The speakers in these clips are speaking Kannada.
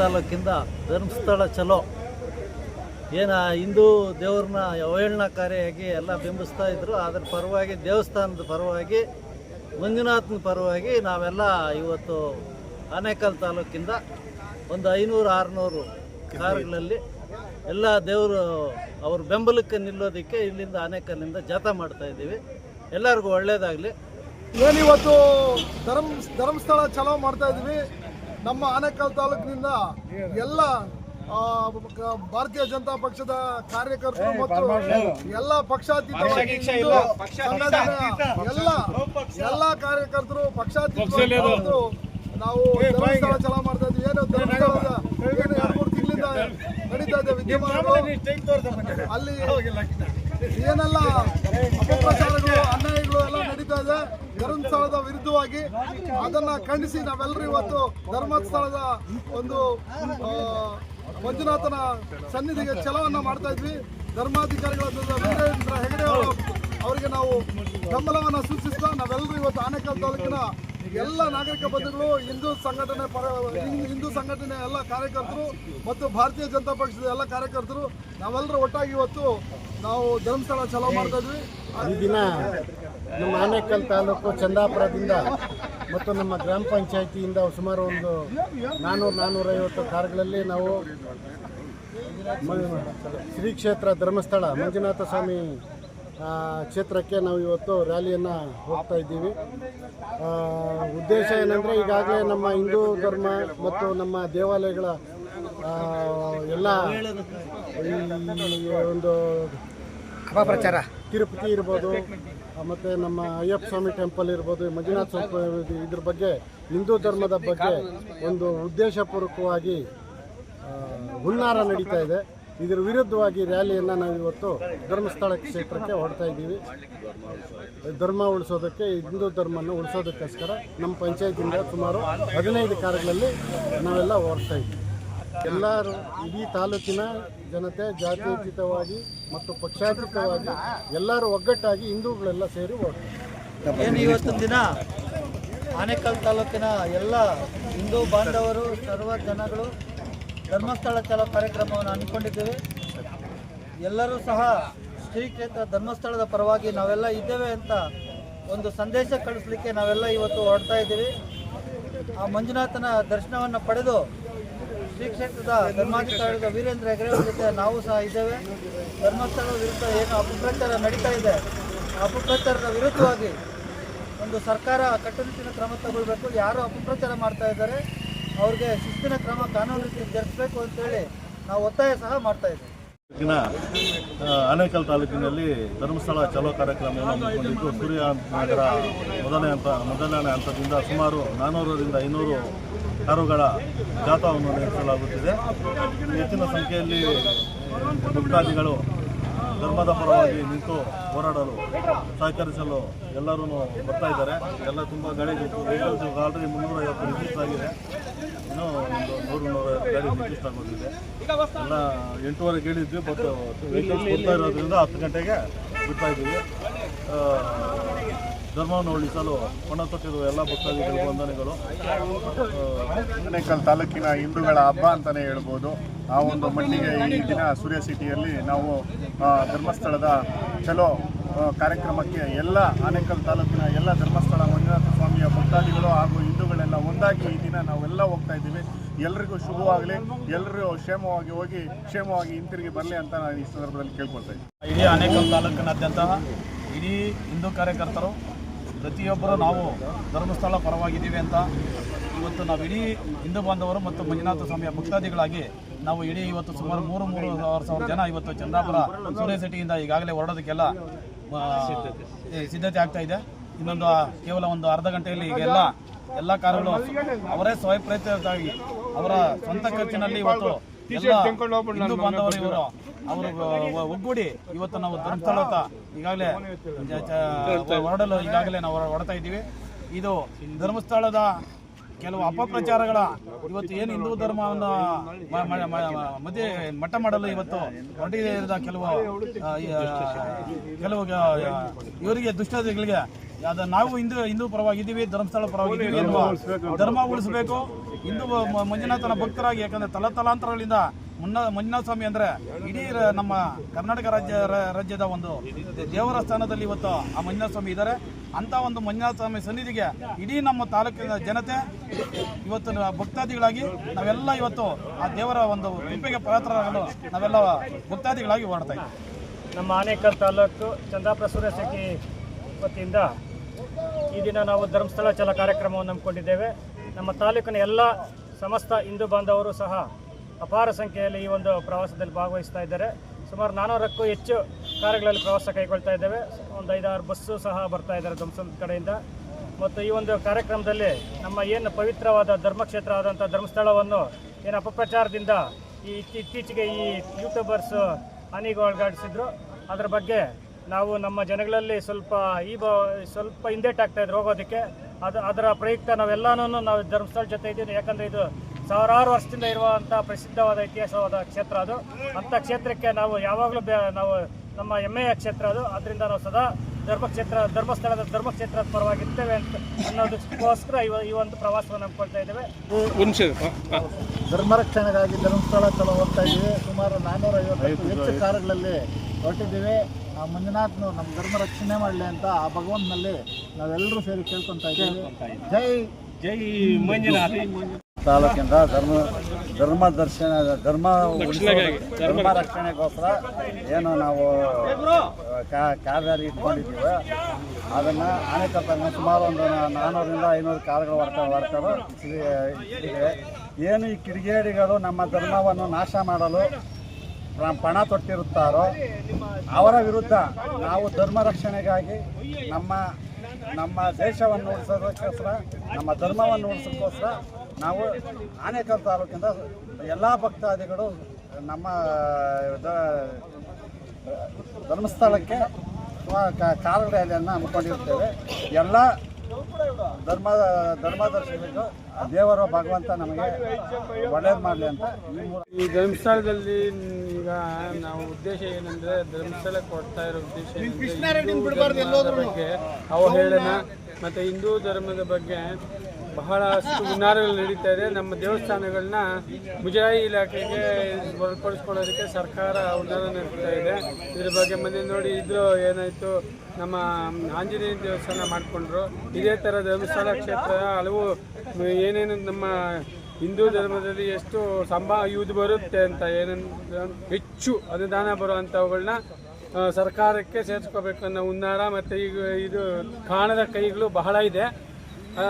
ತಾಲೂಕಿಂದ ಧರ್ಮಸ್ಥಳ ಚಲೋ. ಏನು ಹಿಂದೂ ದೇವ್ರನ್ನ ಅವಹೇಳನಕಾರಿಯಾಗಿ ಎಲ್ಲ ಬಿಂಬಿಸ್ತಾ ಇದ್ರು. ಅದರ ಪರವಾಗಿ ದೇವಸ್ಥಾನದ ಪರವಾಗಿ, ಮಂಜುನಾಥನ ಪರವಾಗಿ ನಾವೆಲ್ಲ ಇವತ್ತು ಆನೇಕಲ್ ತಾಲೂಕಿಂದ ಒಂದು ಐನೂರು, ಆರುನೂರು ಕಾರುಗಳಲ್ಲಿ ಎಲ್ಲ ದೇವರು ಅವ್ರ ಬೆಂಬಲಕ್ಕೆ ನಿಲ್ಲೋದಕ್ಕೆ ಇಲ್ಲಿಂದ ಆನೇಕಲ್ಲಿಂದ ಜಾಥಾ ಮಾಡ್ತಾ ಇದ್ದೀವಿ. ಎಲ್ಲರಿಗೂ ಒಳ್ಳೆಯದಾಗಲಿ ಏನಿವತ್ತು ಧರ್ಮ, ಧರ್ಮಸ್ಥಳ ಚಲೋ ಮಾಡ್ತಾ ಇದೀವಿ ನಮ್ಮ ಆನೇಕಲ್ ತಾಲೂಕಿನಿಂದ ಎಲ್ಲ ಭಾರತೀಯ ಜನತಾ ಪಕ್ಷದ ಕಾರ್ಯಕರ್ತರು ಮತ್ತು ಎಲ್ಲ ಪಕ್ಷಾತೀತ ಎಲ್ಲ ಎಲ್ಲ ಕಾರ್ಯಕರ್ತರು ಪಕ್ಷಾತೀತ ನಾವು ಚಲ ಚಲೋ ಮಾಡ್ತಾ ಇದ್ವಿ ಏನು ಧರ್ಮಸ್ಥಳದ ಏನು ಎರಡು ಮೂರು ತಿಂಗಳಿಂದ ನಡೀತಾ ಇದೆ ವಿದ್ಯಮಾನಗಳು. ಅಲ್ಲಿ ಏನೆಲ್ಲ ಅಪಪ್ರಚಾರಗಳು ಅನ್ಯಾಯಗಳು ಎಲ್ಲ ನಡೀತಾ ಇದೆ ಧರ್ಮಸ್ಥಳದ ವಿರುದ್ಧವಾಗಿ ಅದನ್ನ ಖಂಡಿಸಿ ನಾವೆಲ್ಲರೂ ಇವತ್ತು ಧರ್ಮಸ್ಥಳದ ಒಂದು ಮಂಜುನಾಥನ ಸನ್ನಿಧಿಗೆ ಛಲವನ್ನ ಮಾಡ್ತಾ ಇದ್ವಿ. ಧರ್ಮಾಧಿಕಾರಿಗಳಾದ ವೀರೇಂದ್ರ ಹೆಗಡೆ ಅವರು ಅವರಿಗೆ ನಾವು ಬೆಂಬಲವನ್ನು ಸೂಚಿಸ್ತಾ ನಾವೆಲ್ಲರೂ ಇವತ್ತು ಆನೇಕಲ್ ತಾಲೂಕಿನ ಎಲ್ಲ ನಾಗರಿಕ ಬಂಧುಗಳು, ಹಿಂದೂ ಸಂಘಟನೆ ಪರ, ಹಿಂದ್- ಸಂಘಟನೆ ಎಲ್ಲ ಕಾರ್ಯಕರ್ತರು ಮತ್ತು ಭಾರತೀಯ ಜನತಾ ಪಕ್ಷದ ಎಲ್ಲ ಕಾರ್ಯಕರ್ತರು, ನಾವೆಲ್ಲರೂ ಒಟ್ಟಾಗಿ ಇವತ್ತು ನಾವು ಧರ್ಮಸ್ಥಳ ಚಲೋ ಮಾಡ್ತಾ ಇದ್ವಿ. ನಮ್ಮ ಆನೇಕಲ್ ತಾಲೂಕು ಚಂದಾಪುರದಿಂದ ಮತ್ತು ನಮ್ಮ ಗ್ರಾಮ ಪಂಚಾಯಿತಿಯಿಂದ ಸುಮಾರು ಒಂದು ನಾನ್ನೂರು ನಾನ್ನೂರೈವತ್ತು ಕಾರ್ಗಳಲ್ಲಿ ನಾವು ಶ್ರೀ ಕ್ಷೇತ್ರ ಧರ್ಮಸ್ಥಳ ಮಂಜುನಾಥ ಸ್ವಾಮಿ ಕ್ಷೇತ್ರಕ್ಕೆ ನಾವು ಇವತ್ತು ರ್ಯಾಲಿಯನ್ನು ಹೋಗ್ತಾ ಇದ್ದೀವಿ. ಉದ್ದೇಶ ಏನಂದರೆ ಈಗಾಗಲೇ ನಮ್ಮ ಹಿಂದೂ ಧರ್ಮ ಮತ್ತು ನಮ್ಮ ದೇವಾಲಯಗಳ ಎಲ್ಲ ಒಂದು ಅಪಪ್ರಚಾರ ತಿರುಪತಿ ಇರ್ಬೋದು ಮತ್ತೆ ನಮ್ಮ ಅಯ್ಯಪ್ಪ ಸ್ವಾಮಿ ಟೆಂಪಲ್ ಇರ್ಬೋದು, ಮಂಜುನಾಥ ಸ್ವಾಮಿ ಇದ್ರ ಬಗ್ಗೆ, ಹಿಂದೂ ಧರ್ಮದ ಬಗ್ಗೆ ಒಂದು ಉದ್ದೇಶಪೂರ್ವಕವಾಗಿ ಹುನ್ನಾರ ನಡೀತಾ ಇದೆ. ಇದರ ವಿರುದ್ಧವಾಗಿ ರ್ಯಾಲಿಯನ್ನು ನಾವು ಇವತ್ತು ಧರ್ಮಸ್ಥಳ ಕ್ಷೇತ್ರಕ್ಕೆ ಹೊರಡ್ತಾ ಇದ್ದೀವಿ. ಧರ್ಮ ಉಳಿಸೋದಕ್ಕೆ, ಹಿಂದೂ ಧರ್ಮವನ್ನು ಉಳಿಸೋದಕ್ಕೋಸ್ಕರ ನಮ್ಮ ಪಂಚಾಯತಿಂದ ಸುಮಾರು ಹದಿನೈದು ಕಾರ್ಯಗಳಲ್ಲಿ ನಾವೆಲ್ಲ ಹೊರಡ್ತಾ ಇದ್ದೀವಿ. ಎಲ್ಲರೂ ಇಡೀ ತಾಲೂಕಿನ ಜನತೆ ಜಾತ್ಯತೀತವಾಗಿ ಮತ್ತು ಪಕ್ಷಾತೀತವಾಗಿ ಎಲ್ಲರೂ ಒಗ್ಗಟ್ಟಾಗಿ ಹಿಂದೂಗಳೆಲ್ಲ ಸೇರಿ ಏನು ಇವತ್ತಿನ ದಿನ? ಆನೇಕಲ್ ತಾಲೂಕಿನ ಎಲ್ಲ ಹಿಂದೂ ಬಾಂಧವರು ಸರ್ವ ಜನಗಳು ಧರ್ಮಸ್ಥಳ ಚಲ ಕಾರ್ಯಕ್ರಮವನ್ನು ಹಮ್ಮಿಕೊಂಡಿದ್ದೇವೆ. ಎಲ್ಲರೂ ಸಹ ಶ್ರೀ ಕ್ಷೇತ್ರ ಧರ್ಮಸ್ಥಳದ ಪರವಾಗಿ ನಾವೆಲ್ಲ ಇದ್ದೇವೆ ಅಂತ ಒಂದು ಸಂದೇಶ ಕಳಿಸ್ಲಿಕ್ಕೆ ನಾವೆಲ್ಲ ಇವತ್ತು ಹೊರಡ್ತಾ ಇದ್ದೀವಿ. ಆ ಮಂಜುನಾಥನ ದರ್ಶನವನ್ನು ಪಡೆದು ಶ್ರೀ ಧರ್ಮಾಧಿಕಾರಿದ ವೀರೇಂದ್ರ ಹೆಗಡೆ ಜೊತೆ ನಾವು ಸಹ ಇದ್ದೇವೆ. ಧರ್ಮಸ್ಥಳದ ವಿರುದ್ಧ ಏನು ಅಪಪ್ರಚಾರ ನಡೀತಾ ಇದೆ. ಅಪಪ್ರಚಾರದ ವಿರುದ್ಧವಾಗಿ ಒಂದು ಸರ್ಕಾರ ಕಟ್ಟುನಿಟ್ಟಿನ ಕ್ರಮ ತಗೊಳ್ಬೇಕು. ಯಾರು ಅಪಪ್ರಚಾರ ಮಾಡ್ತಾ ಇದ್ದಾರೆ, ಅವ್ರಿಗೆ ಶಿಸ್ತಿನ ಕ್ರಮ ಕಾನೂನು ರೀತಿ ಜರುಗಿಸಬೇಕು ಅಂತೇಳಿ ನಾವು ಒತ್ತಾಯ ಸಹ ಮಾಡ್ತಾ ತಾಲೂಕಿನ ಆನೇಕಲ್ ತಾಲೂಕಿನಲ್ಲಿ ಧರ್ಮಸ್ಥಳ ಚಲೋ ಕಾರ್ಯಕ್ರಮವನ್ನು ಹಮ್ಮಿಕೊಂಡಿದ್ದು, ಸೂರ್ಯ ನಗರ ಮೊದಲನೇ ಹಂತ, ಮೊದಲನೇ ಹಂತದಿಂದ ಸುಮಾರು ನಾನ್ನೂರರಿಂದ ಐನೂರು ಕಾರುಗಳ ಜಾಥಾವನ್ನು ನಡೆಸಲಾಗುತ್ತಿದೆ ಹೆಚ್ಚಿನ ಸಂಖ್ಯೆಯಲ್ಲಿ ಭಕ್ತಾದಿಗಳು ಧರ್ಮದ ಪರವಾಗಿ ನಿಂತು ಹೋರಾಡಲು ಸಹಕರಿಸಲು ಎಲ್ಲರೂ ಬರ್ತಾ ಇದ್ದಾರೆ. ಎಲ್ಲ ತುಂಬ ಗಾಡಿ ವೆಹಿಕಲ್ಸ್ ಆಲ್ರೆಡಿ ಮುನ್ನೂರೈವತ್ತು ರಿಜಿಸ್ಟ್ ಆಗಿದೆ. ಇನ್ನೂ ಒಂದು ನೂರು ನೂರೈವತ್ತು ಗಾಡಿ ರಿಜಿಸ್ಟ್ ಆಗೋದಿದೆ. ಎಲ್ಲ ಎಂಟೂವರೆಗೆ ಹೇಳಿದ್ವಿ ಬಟ್ ವೆಹಿಕಲ್ಸ್ ಬರ್ತಾ ಇರೋದ್ರಿಂದ ಹತ್ತು ಗಂಟೆಗೆ ಬಿಡ್ತಾ ಇದ್ದೀವಿ. ಧರ್ಮವನ್ನು ಉಳಿಸಲು ಪಣ ತೊಟ್ಟಿರುವ ಎಲ್ಲ ಭಕ್ತಾದಿಗಳು ವಂದನೆಗಳು. ಆನೇಕಲ್ ತಾಲೂಕಿನ ಹಿಂದೂಗಳ ಹಬ್ಬ ಅಂತಲೇ ಹೇಳ್ಬೋದು. ಆ ಒಂದು ಮಣ್ಣಿಗೆ ಈ ದಿನ ಸೂರ್ಯ ಸಿಟಿಯಲ್ಲಿ ನಾವು ಧರ್ಮಸ್ಥಳದ ಚಲೋ ಕಾರ್ಯಕ್ರಮಕ್ಕೆ ಎಲ್ಲ ಆನೇಕಲ್ ತಾಲೂಕಿನ ಎಲ್ಲ ಧರ್ಮಸ್ಥಳ ಮಂಜುನಾಥ ಸ್ವಾಮಿಯ ಭಕ್ತಾದಿಗಳು ಹಾಗೂ ಹಿಂದೂಗಳೆಲ್ಲ ಒಂದಾಗಿ ಈ ದಿನ ನಾವೆಲ್ಲ ಹೋಗ್ತಾ ಇದ್ದೀವಿ. ಎಲ್ರಿಗೂ ಶುಭವಾಗಲಿ. ಎಲ್ಲರೂ ಕ್ಷೇಮವಾಗಿ ಹೋಗಿ ಕ್ಷೇಮವಾಗಿ ಹಿಂತಿರುಗಿ ಬರಲಿ ಅಂತ ನಾನು ಈ ಸಂದರ್ಭದಲ್ಲಿ ಕೇಳ್ಕೊಳ್ತಾ ಇದ್ದೀನಿ. ಇಡೀ ಆನೇಕಲ್ ತಾಲೂಕಿನಾದ್ಯಂತ ಇಡೀ ಹಿಂದೂ ಕಾರ್ಯಕರ್ತರು ಪ್ರತಿಯೊಬ್ಬರು ನಾವು ಧರ್ಮಸ್ಥಳ ಪರವಾಗಿದ್ದೀವಿ ಅಂತ ಇವತ್ತು ನಾವು ಇಡೀ ಹಿಂದೂ ಬಾಂಧವರು ಮತ್ತು ಮಂಜುನಾಥ ಸ್ವಾಮಿಯ ಭಕ್ತಾದಿಗಳಾಗಿ ನಾವು ಇಡೀ ಇವತ್ತು ಸುಮಾರು ಮೂರು ಮೂರು ಸಾವಿರ ಜನ ಇವತ್ತು ಚಂದ್ರಾಪುರ ಸೂರ್ಯ ಸಿಟಿಯಿಂದ ಈಗಾಗಲೇ ಹೊರಡೋದಕ್ಕೆಲ್ಲ ಸಿದ್ಧತೆ ಆಗ್ತಾ ಇದೆ. ಇನ್ನೊಂದು ಕೇವಲ ಒಂದು ಅರ್ಧ ಗಂಟೆಯಲ್ಲಿ ಈಗೆಲ್ಲ ಎಲ್ಲ ಕಾರುಗಳು ಅವರೇ ಸ್ವಯಂ ಸ್ವಯಂಪ್ರೇರಿತರಾಗಿ ಅವರ ಸ್ವಂತ ಖರ್ಚಿನಲ್ಲಿ ಇವತ್ತು ಹಿಂದೂ ಬಾಂಧವರು ಇವರು ಅವರು ಒಗ್ಗೂಡಿ ಇವತ್ತು ನಾವು ಧರ್ಮಸ್ಥಳ ಈಗಾಗಲೇ ಹೊರಡಲು ಈಗಾಗಲೇ ನಾವು ಹೊರಡ್ತಾ ಇದ್ದೀವಿ. ಇದು ಧರ್ಮಸ್ಥಳದ ಕೆಲವು ಅಪಪ್ರಚಾರಗಳ ಇವತ್ತು ಏನು ಹಿಂದೂ ಧರ್ಮವನ್ನು ಮಧ್ಯೆ ಮಟ್ಟ ಮಾಡಲು ಇವತ್ತು ಹೊರಟಿದ ಕೆಲವು ಕೆಲವು ಇವರಿಗೆ ದುಷ್ಟಗಳಿಗೆ ಅದ ನಾವು ಹಿಂದೂ ಹಿಂದೂ ಪರವಾಗಿದ್ದೀವಿ ಧರ್ಮಸ್ಥಳ ಪರವಾಗಿ ಎನ್ನುವ ಧರ್ಮ ಉಳಿಸಬೇಕು. ಹಿಂದೂ ಮಂಜುನಾಥನ ಭಕ್ತರಾಗಿ ಯಾಕಂದ್ರೆ ತಲತಲಾಂತರಗಳಿಂದ ಮುನ್ನ ಮಂಜುನಾಥ ಸ್ವಾಮಿ ಅಂದ್ರೆ ಇಡೀ ರ- ನಮ್ಮ ಕರ್ನಾಟಕ ರಾಜ್ಯ ರ- ರಾಜ್ಯದ ಒಂದು ದೇವರ ಸ್ಥಾನದಲ್ಲಿ ಇವತ್ತು ಆ ಮಂಜುನಾಥ ಸ್ವಾಮಿ ಇದ್ದಾರೆ. ಅಂತ ಒಂದು ಮಂಜುನಾಥ ಸ್ವಾಮಿ ಸನ್ನಿಧಿಗೆ ಇಡೀ ನಮ್ಮ ತಾಲೂಕಿನ ಜನತೆ ಇವತ್ತು ಭಕ್ತಾದಿಗಳಾಗಿ ನಾವೆಲ್ಲ ಇವತ್ತು ಆ ದೇವರ ಒಂದು ಕೃಪೆಗೆ ಪಾತ್ರರಾಗಲು ನಾವೆಲ್ಲ ಭಕ್ತಾದಿಗಳಾಗಿ ಓಡ್ತಾ ಇದ್ದೀವಿ. ನಮ್ಮ ಆನೇಕಲ್ ತಾಲೂಕು ಚಂದಾಪುರ ಸೂರ್ಯಸಖಿ ವತಿಯಿಂದ ಈ ದಿನ ನಾವು ಧರ್ಮಸ್ಥಳ ಚಲ ಕಾರ್ಯಕ್ರಮವನ್ನು ಹಮ್ಮಿಕೊಂಡಿದ್ದೇವೆ. ನಮ್ಮ ತಾಲೂಕಿನ ಎಲ್ಲ ಸಮಸ್ತ ಹಿಂದೂ ಬಾಂಧವರು ಸಹ ಅಪಾರ ಸಂಖ್ಯೆಯಲ್ಲಿ ಈ ಒಂದು ಪ್ರವಾಸದಲ್ಲಿ ಭಾಗವಹಿಸ್ತಾ ಇದ್ದಾರೆ. ಸುಮಾರು ನಾನೂರಕ್ಕೂ ಹೆಚ್ಚು ಕಾರುಗಳಲ್ಲಿ ಪ್ರವಾಸ ಕೈಗೊಳ್ತಾ ಇದ್ದೇವೆ. ಒಂದು ಐದಾರು ಬಸ್ಸು ಸಹ ಬರ್ತಾ ಇದ್ದಾರೆ ಧ್ವಂಸದ ಕಡೆಯಿಂದ. ಮತ್ತು ಈ ಒಂದು ಕಾರ್ಯಕ್ರಮದಲ್ಲಿ ನಮ್ಮ ಏನು ಪವಿತ್ರವಾದ ಧರ್ಮಕ್ಷೇತ್ರ ಆದಂಥ ಧರ್ಮಸ್ಥಳವನ್ನು ಏನು ಅಪಪ್ರಚಾರದಿಂದ ಈ ಇತ್ತೀ- ಇತ್ತೀಚೆಗೆ ಈ ಯೂಟ್ಯೂಬರ್ಸ್ ಹಾನಿಗೊಳಗಾಡಿಸಿದ್ರು. ಅದರ ಬಗ್ಗೆ ನಾವು ನಮ್ಮ ಜನಗಳಲ್ಲಿ ಸ್ವಲ್ಪ ಈ ಬ ಸ್ವಲ್ಪ ಹಿಂದೇಟಾಗ್ತಾ ಇದ್ರು ಹೋಗೋದಕ್ಕೆ. ಅದು ಅದರ ಪ್ರಯುಕ್ತ ನಾವೆಲ್ಲನೂ ನಾವು ಧರ್ಮಸ್ಥಳ ಜೊತೆ ಇದ್ದೀವಿ. ಯಾಕಂದರೆ ಇದು ಸಾವಿರಾರು ವರ್ಷದಿಂದ ಇರುವಂಥ ಪ್ರಸಿದ್ಧವಾದ ಇತಿಹಾಸವಾದ ಕ್ಷೇತ್ರ ಅದು. ಅಂಥ ಕ್ಷೇತ್ರಕ್ಕೆ ನಾವು ಯಾವಾಗಲೂ ಬೆ ನಾವು ನಮ್ಮ ಹೆಮ್ಮೆಯ ಕ್ಷೇತ್ರ ಅದು. ಅದರಿಂದ ನಾವು ಸದಾ ಧರ್ಮಕ್ಷೇತ್ರ ಧರ್ಮಸ್ಥಳದ ಧರ್ಮಕ್ಷೇತ್ರದ ಪರವಾಗಿರ್ತೇವೆ ಅಂತ ಅನ್ನೋದಕ್ಕೋಸ್ಕರ ಇವ ಈ ಒಂದು ಪ್ರವಾಸವನ್ನು ನಂಬ್ಕೊಳ್ತಾ ಇದ್ದೇವೆ. ಧರ್ಮ ರಕ್ಷಣೆಗಾಗಿ ಧರ್ಮಸ್ಥಳ ಚಲೋ ಹೋಗ್ತಾ ಇದ್ದೀವಿ. ಸುಮಾರು ನಾನ್ನೂರ ಐವತ್ತು ಹೆಚ್ಚು ಕಾರುಗಳಲ್ಲಿ ಹೊರಟಿದ್ದೀವಿ. ಆ ಮಂಜುನಾಥ್ನು ನಮ್ಮ ಧರ್ಮ ರಕ್ಷಣೆ ಮಾಡಲಿ ಅಂತ ಆ ಭಗವಂತನಲ್ಲಿ ನಾವೆಲ್ಲರೂ ಸೇರಿ ಕೇಳ್ಕೊತಾ ಇದ್ದೀವಿ. ಜೈ ಜೈ ಮಂಜುನಾಥ. ತಾಲೂಕಿಂದ ಧರ್ಮ ಧರ್ಮ ದರ್ಶನ ಧರ್ಮ ಧರ್ಮ ರಕ್ಷಣೆಗೋಸ್ಕರ ಏನು ನಾವು ಕಾರ್ಯಾರಿ ಇಟ್ಕೊಂಡಿದ್ದೀವಿ ಅದನ್ನು ಆನೆಕಟ್ಟನ್ನು ಸುಮಾರು ಒಂದು ನಾನ್ನೂರಿಂದ ಐನೂರು ಕಾರ್ಗಳು ಹೊರ್ತ ಹೊರ್ತಾರೆ ಇದೆ ಏನು ಈ ಕಿಡಿಗೇಡಿಗಳು ನಮ್ಮ ಧರ್ಮವನ್ನು ನಾಶ ಮಾಡಲು ಪಣ ತೊಟ್ಟಿರುತ್ತಾರೋ, ಅವರ ವಿರುದ್ಧ ನಾವು ಧರ್ಮ ರಕ್ಷಣೆಗಾಗಿ ನಮ್ಮ ನಮ್ಮ ದೇಶವನ್ನು ಉಳಿಸೋದಕ್ಕೋಸ್ಕರ, ನಮ್ಮ ಧರ್ಮವನ್ನು ಉಳಿಸೋದಕ್ಕೋಸ್ಕರ ನಾವು ಆನೇಕಲ್ ತಾಲೂಕಿಂದ ಎಲ್ಲ ಭಕ್ತಾದಿಗಳು ನಮ್ಮ ಧರ್ಮಸ್ಥಳಕ್ಕೆ ಕಾಲು ರ್ಯಾಲಿಯನ್ನು ಹಮ್ಮಿಕೊಂಡಿರ್ತೇವೆ. ಎಲ್ಲ ಧರ್ಮ ಧರ್ಮದರ್ಶಿಗಳು ದೇವರು ಭಗವಂತ ನಮಗೆ ಒಳ್ಳೇದು ಮಾಡಲಿ ಅಂತ ಈ ಧರ್ಮಸ್ಥಳದಲ್ಲಿ ಈಗ ನಾವು ಉದ್ದೇಶ ಏನಂದ್ರೆ ಧರ್ಮಸ್ಥಳಕ್ಕೆ ಕೊಡ್ತಾ ಇರೋ ಉದ್ದೇಶ ಏನಂದ್ರೆ ಅವಹೇಳನ ಮತ್ತೆ ಹಿಂದೂ ಧರ್ಮದ ಬಗ್ಗೆ ಬಹಳಷ್ಟು ಹುನ್ನಾರಗಳು ನಡೀತಾ ಇದೆ. ನಮ್ಮ ದೇವಸ್ಥಾನಗಳನ್ನ ಮುಜರಾಯಿ ಇಲಾಖೆಗೆ ಹೊರಪಡಿಸ್ಕೊಳ್ಳೋದಕ್ಕೆ ಸರ್ಕಾರ ಹುನ್ನಾರ ನಡೀತಾ ಇದೆ. ಇದ್ರ ಬಗ್ಗೆ ಮೊನ್ನೆ ನೋಡಿ ಇದ್ರು ಏನಾಯಿತು, ನಮ್ಮ ಆಂಜನೇಯ ದೇವಸ್ಥಾನ ಮಾಡಿಕೊಂಡ್ರು. ಇದೇ ಥರ ಧರ್ಮಸ್ಥಳ ಕ್ಷೇತ್ರ ಹಲವು ಏನೇನು ನಮ್ಮ ಹಿಂದೂ ಧರ್ಮದಲ್ಲಿ ಎಷ್ಟು ಸಂಭಾ ಇದು ಬರುತ್ತೆ ಅಂತ ಏನೇನು ಹೆಚ್ಚು ಅನುದಾನ ಬರುವಂಥವುಗಳನ್ನ ಸರ್ಕಾರಕ್ಕೆ ಸೇರಿಸ್ಕೋಬೇಕು ಅನ್ನೋ ಹುನ್ನಾರ ಮತ್ತು ಈಗ ಇದು ಕಾಣದ ಕೈಗಳು ಬಹಳ ಇದೆ.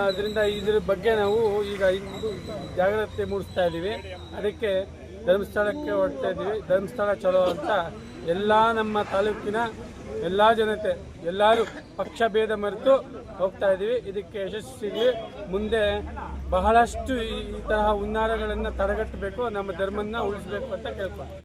ಅದರಿಂದ ಇದ್ರ ಬಗ್ಗೆ ನಾವು ಈಗ ಇಂದು ಜಾಗ್ರತೆ ಮೂಡಿಸ್ತಾ ಇದ್ದೀವಿ. ಅದಕ್ಕೆ ಧರ್ಮಸ್ಥಳಕ್ಕೆ ಹೊರಡ್ತಾ ಇದ್ದೀವಿ. ಧರ್ಮಸ್ಥಳ ಚಲೋ ಅಂತ ಎಲ್ಲ ನಮ್ಮ ತಾಲೂಕಿನ ಎಲ್ಲ ಜನತೆ, ಎಲ್ಲರೂ ಪಕ್ಷ ಭೇದ ಮರೆತು ಹೋಗ್ತಾ ಇದ್ದೀವಿ. ಇದಕ್ಕೆ ಯಶಸ್ಸಿಗೆ ಮುಂದೆ ಬಹಳಷ್ಟು ಈ ತರಹ ಹುನ್ನಾರಗಳನ್ನು ತಡೆಗಟ್ಟಬೇಕು, ನಮ್ಮ ಧರ್ಮನ ಉಳಿಸ್ಬೇಕು ಅಂತ ಕೇಳ್ಕೊಂಡು